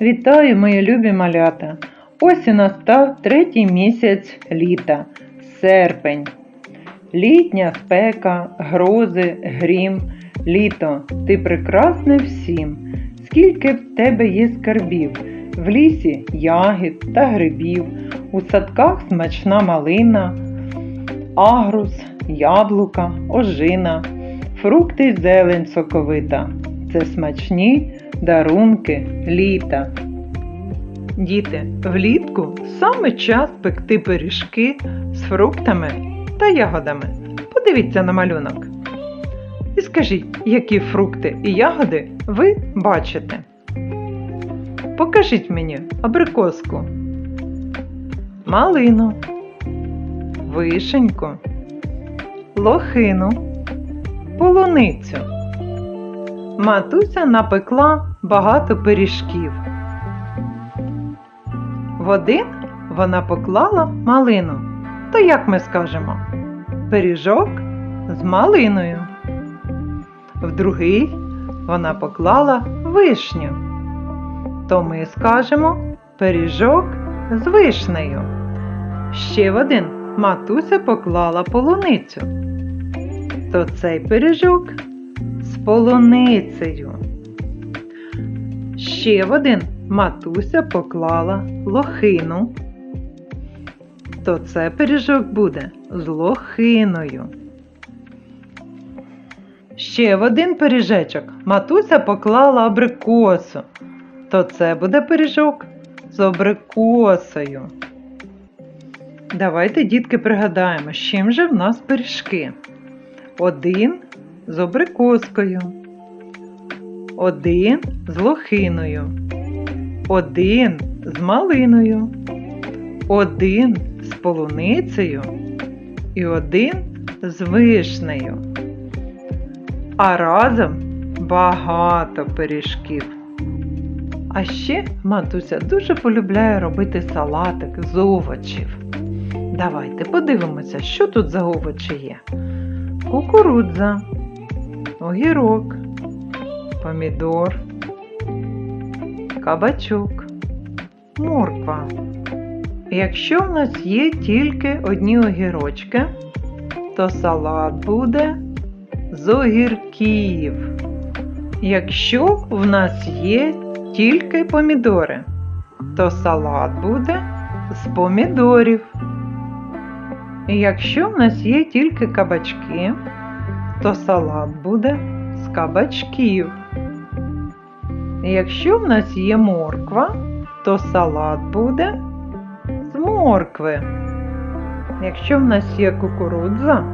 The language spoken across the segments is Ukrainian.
Вітаю, мої любі малята! Ось і настав третій місяць літа, серпень. Літня спека, грози, грім, літо, ти прекрасне всім. Скільки в тебе є скарбів, в лісі ягід та грибів, у садках смачна малина, агрус, яблука, ожина, фрукти й зелень соковита. Це смачні дарунки літа. Діти, влітку саме час пекти пиріжки з фруктами та ягодами. Подивіться на малюнок. І скажіть, які фрукти і ягоди ви бачите. Покажіть мені абрикоску, малину, вишеньку, лохину, полуницю. Матуся напекла багато пиріжків. В один вона поклала малину. То як ми скажемо? Пиріжок з малиною. В другий вона поклала вишню. То ми скажемо пиріжок з вишнею. Ще в один матуся поклала полуницю. То цей пиріжок полуницею. Ще в один матуся поклала лохину. То це пиріжок буде з лохиною. Ще в один пиріжечок матуся поклала абрикосу. То це буде пиріжок з абрикосою. Давайте, дітки, пригадаємо, з чим же в нас пиріжки. Один з абрикоскою, один з лохиною, один з малиною, один з полуницею і один з вишнею. А разом багато пиріжків. А ще матуся дуже полюбляє робити салатик з овочів. Давайте подивимося, що тут за овочі є. Кукурудза, огірок, помідор, кабачок, морква. Якщо в нас є тільки одні огірочки, то салат буде з огірків. Якщо в нас є тільки помідори, то салат буде з помідорів. Якщо в нас є тільки кабачки, то салат буде з кабачків. Якщо в нас є морква, то салат буде з моркви. Якщо в нас є кукурудза,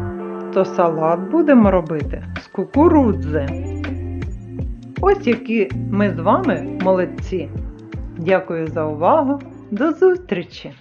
то салат будемо робити з кукурудзи. Ось які ми з вами молодці. Дякую за увагу. До зустрічі!